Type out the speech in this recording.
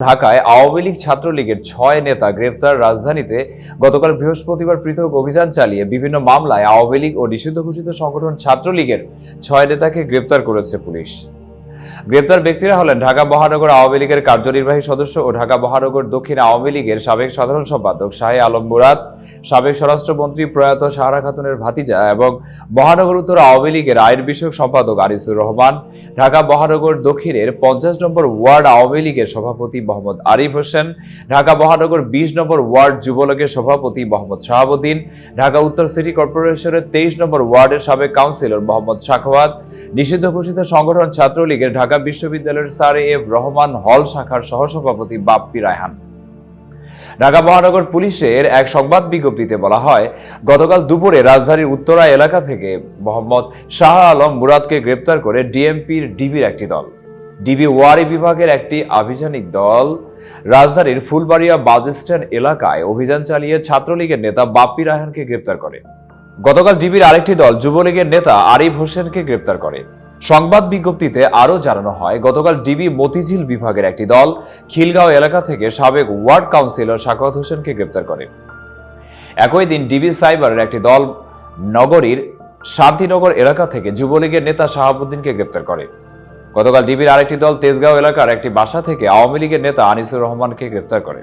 ঢাকায় আওয়ামী লীগ ছাত্রলীগের ছয় নেতা গ্রেপ্তার রাজধানীতে গতকাল বৃহস্পতিবার পৃথক অভিযান চালিয়ে বিভিন্ন মামলায় আওয়ামী লীগ ও নিষিদ্ধ ঘোষিত সংগঠন ছাত্রলীগের ছয় নেতাকে গ্রেপ্তার করেছে পুলিশ। গ্রেপ্তার ব্যক্তিরা হলেন ঢাকা মহানগর আওয়ামী লীগের কার্যনির্বাহী সদস্য ও ঢাকা মহানগর দক্ষিণ আওয়ামী লীগের সাবেক সাধারণ সম্পাদক শাহে আলম মুরাদ, সাবেক স্বরাষ্ট্রমন্ত্রী প্রয়াত সাহারা খাতুনের ভাতিজা এবং মহানগর উত্তর আওয়ামী লীগের আইন বিষয়ক সম্পাদক আনিসুর রহমান, ঢাকা মহানগর দক্ষিণের পঞ্চাশ নম্বর ওয়ার্ড আওয়ামী লীগের সভাপতি মোহাম্মদ আরিফ হোসেন, ঢাকা মহানগর বিশ নম্বর ওয়ার্ড যুবলীগের সভাপতি মোহাম্মদ শাহাবুদ্দিন, ঢাকা উত্তর সিটি কর্পোরেশনের তেইশ নম্বর ওয়ার্ডের সাবেক কাউন্সিলর মোহাম্মদ শাখওয়াত, নিষিদ্ধ ঘোষিত সংগঠন ছাত্রলীগের ঢাকা বিশ্ববিদ্যালয়ের স্যার এফ রহমান হল শাখার সহসভাপতি বাপ্পি রায়হান। ঢাকা মহানগর পুলিশের এক সংবাদ বিজ্ঞপ্তিতে বলা হয়, গতকাল দুপুরে রাজধানীর উত্তরা এলাকা থেকে মোহাম্মদ শাহ আলম মুরাদকে গ্রেপ্তার করে ডিএমপির ডিবির একটি দল। ডিবি ওয়ারি বিভাগের একটি আভিযানিক দল রাজধানীর ফুলবাড়িয়া বাস স্ট্যান্ড এলাকায় অভিযান চালিয়ে ছাত্রলীগের নেতা বাপ্পি রায়হানকে গ্রেপ্তার করে। গতকাল ডিবির আরেকটি দল যুবলীগের নেতা আরিফ হোসেনকে গ্রেপ্তার করে। সংবাদ বিজ্ঞপ্তিতে আরও জানানো হয়, গতকাল ডিবি মতিঝিল বিভাগের একটি দল খিলগাঁও এলাকা থেকে সাবেক ওয়ার্ড কাউন্সিলর শাকওয়াত হোসেনকে গ্রেপ্তার করে। একই দিন ডিবি সাইবারের একটি দল নগরীর শান্তিনগর এলাকা থেকে যুবলীগের নেতা শাহাবুদ্দিনকে গ্রেপ্তার করে। গতকাল ডিবির আরেকটি দল তেজগাঁও এলাকার একটি বাসা থেকে আওয়ামী লীগের নেতা আনিসুর রহমানকে গ্রেপ্তার করে।